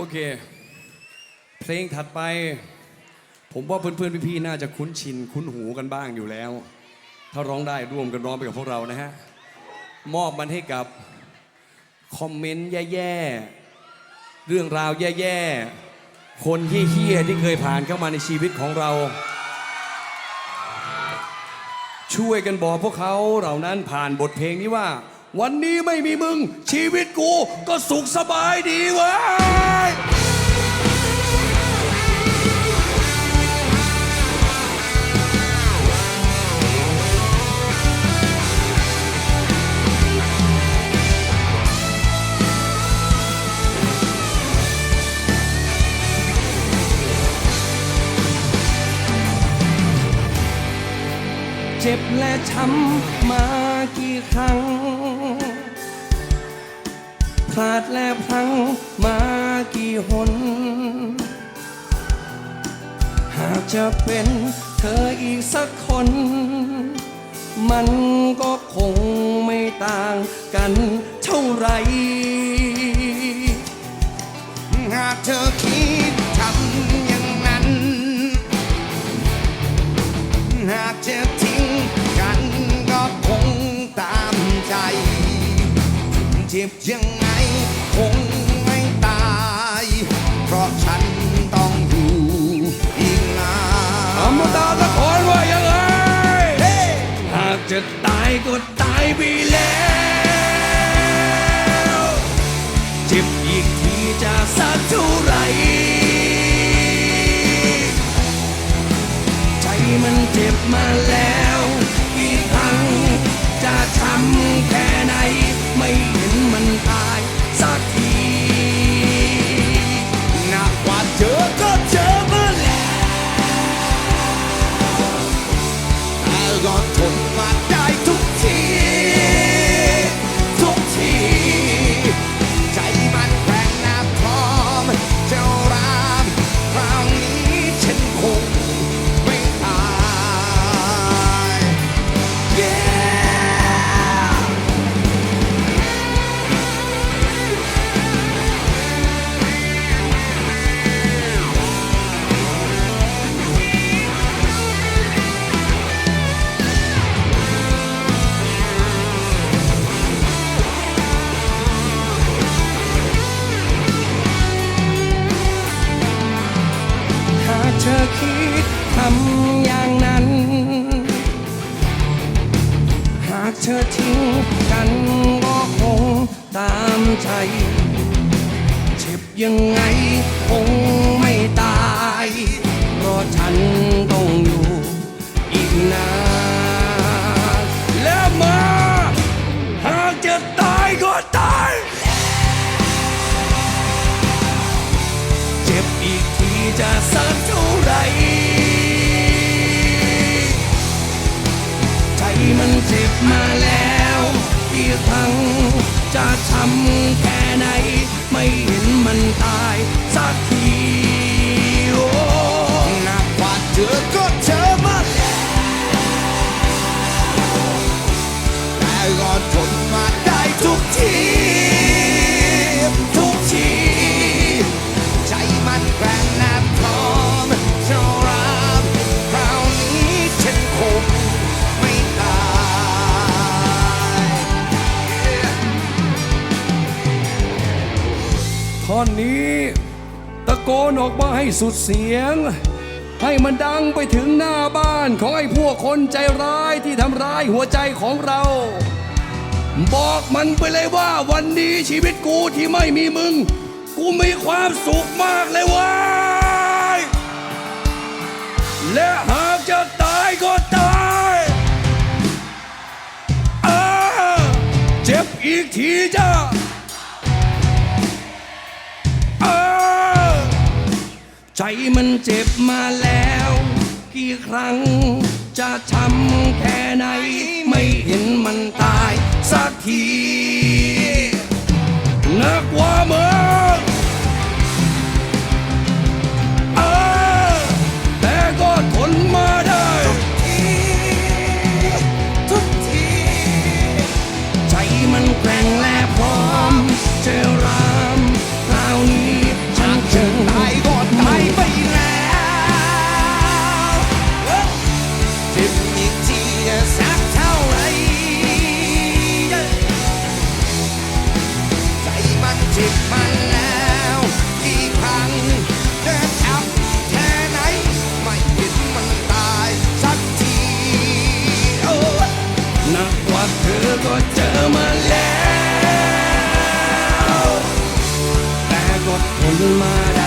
โอเค เพลงถัดไป ผมว่าเพื่อนๆพี่ๆน่าจะคุ้นชิน คุ้นหูกันบ้างอยู่แล้ว ถ้าร้องได้ร่วมกันร้องไปกับพวกเรานะฮะ มอบมันให้กับ คอมเมนต์แย่ๆ เรื่องราวแย่ๆ คนเฮี้ยๆที่เคยผ่านเข้ามาในชีวิตของเรา ช่วยกันบอกพวกเขาเหล่านั้นผ่านบทเพลงนี้ว่า วันนี้ไม่มีมึง ชีวิตกูก็สุขสบายดีเว้ยเจ็บและช้ำมากี่ครั้งาดและพังมากี่หน หากจะเป็นเธออีกสักคน มันก็คงไม่ต่างกันเท่าไหรหากเธอคิดทำอย่างนั้น หากจะทิ้งกันก็คงตามใจ เจ็บยังไง จะตายก็ตายไปแล้ว เจ็บอีกทีจะสักเท่าไหรใจมันเจ็บมาแล้ว กี่ครั้งจะทำแค่ไหนไม่ ธอทิ้งกันก็คงตามใจเจ็บยังไงคงไม่ตายเพราะฉันต้อง อนนี้ ตะโกนออกมาให้สุดเสียง ให้มันดังไปถึงหน้าบ้านของไอ้พวกคนใจร้ายที่ทำร้ายหัวใจของเรา บอกมันไปเลยว่าวันนี้ชีวิตกูที่ไม่มีมึง กูมีความสุขมากเลยว้ยและหากจะตายก็ตายเจ็บอีกทีจ้า ใจมันเจ็บมาแล้ว กี่ครั้ง จะช้ำแค่ไหน ไม่เห็นมันตายสักที in my